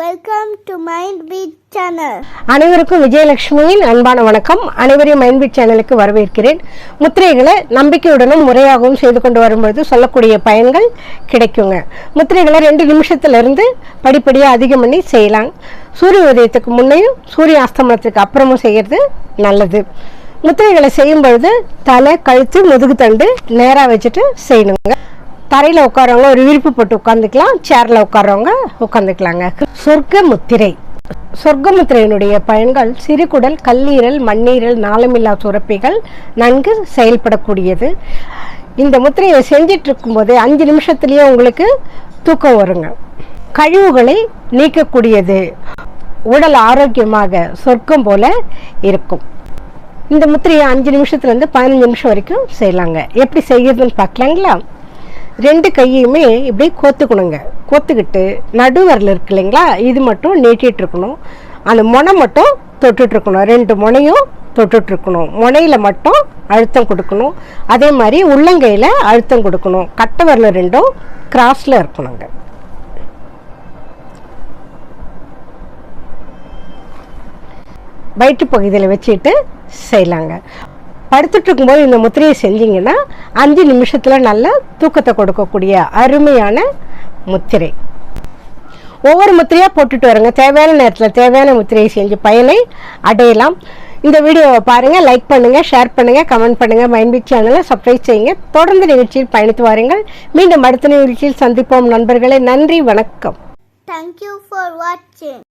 Welcome to mind beat channel அனைவருக்கும் விஜயலட்சுமியின் அன்பான வணக்கம். அனைவரையும் மைண்ட் பீட் சேனலுக்கு வரவேற்கிறேன். முத்திரைகளை நம்பிக்கையுடனும் முறையாகவும் செய்து கொண்டு வரும்பொழுது சொல்லக்கூடிய பயன்கள் கிடைக்குங்க. முத்திரைகளை ரெண்டு நிமிஷத்துலேருந்து படிப்படியாக அதிகம் பண்ணி செய்யலாம். சூரிய உதயத்துக்கு முன்னையும் சூரிய அஸ்தமனத்துக்கு அப்புறமும் செய்கிறது நல்லது. முத்திரைகளை செய்யும் பொழுது தலை கழுத்து முதுகுத்தண்டு நேராக வச்சுட்டு செய்யணுங்க. தரையில் உட்காரவங்க ஒரு விரிப்பு போட்டு உட்காந்துக்கலாம் சேரில் உட்காரவங்க உட்காந்துக்கலாங்க சொர்க்க முத்திரை சொர்க்க முத்திரையினுடைய பயன்கள் சிறுகுடல் கல்லீரல் மண்ணீரல் நாளமில்லா சுரப்பிகள் நன்கு செயல்படக்கூடியது. இந்த முத்திரையை செஞ்சிட்டு இருக்கும்போது அஞ்சு நிமிஷத்துலேயே உங்களுக்கு தூக்கம் வருங்க. கழிவுகளை நீக்கக்கூடியது. உடல் ஆரோக்கியமாக சொர்க்கம் போல இருக்கும். இந்த முத்திரையை அஞ்சு நிமிஷத்துலேருந்து பதினஞ்சு நிமிஷம் வரைக்கும் செய்யலாங்க. எப்படி செய்யறதுன்னு பார்க்கலாங்களா? ரெண்டு கையுமே இப்படி கோத்துக்கணுங்க. கோத்துக்கிட்டு நடுவரில் இருக்கு இல்லைங்களா? இது மட்டும் நீட்டிட்டு இருக்கணும். அந்த முனை மட்டும் தொட்டுட்ருக்கணும் ரெண்டு முனையும் தொட்டுட்ருக்கணும் முனையில் மட்டும் அழுத்தம் கொடுக்கணும். அதே மாதிரி உள்ளங்கையில் அழுத்தம் கொடுக்கணும். கட்டை ரெண்டும் கிராஸில் இருக்கணுங்க. வயிற்று பகுதியில் வச்சுட்டு செய்யலாங்க. படுத்துட்டு இருக்கும்போது இந்த முத்திரையை செஞ்சீங்கன்னா அஞ்சு நிமிஷத்தில் நல்ல தூக்கத்தை கொடுக்கக்கூடிய அருமையான முத்திரை. ஒவ்வொரு முத்திரையாக போட்டுட்டு வரங்க. தேவையான நேரத்தில் தேவையான முத்திரையை செஞ்சு பயனை அடையலாம். இந்த வீடியோவை பாருங்கள் லைக் பண்ணுங்கள் ஷேர் பண்ணுங்கள் கமெண்ட் பண்ணுங்கள் மைண்ட்பிட் சேனலை சப்ஸ்கிரைப் செய்யுங்க. தொடர்ந்து நிகழ்ச்சியில் பயணித்து வாருங்கள். மீண்டும் அடுத்த நிகழ்ச்சியில் சந்திப்போம் நண்பர்களே. நன்றி வணக்கம். தேங்க்யூ ஃபார் வாட்சிங்.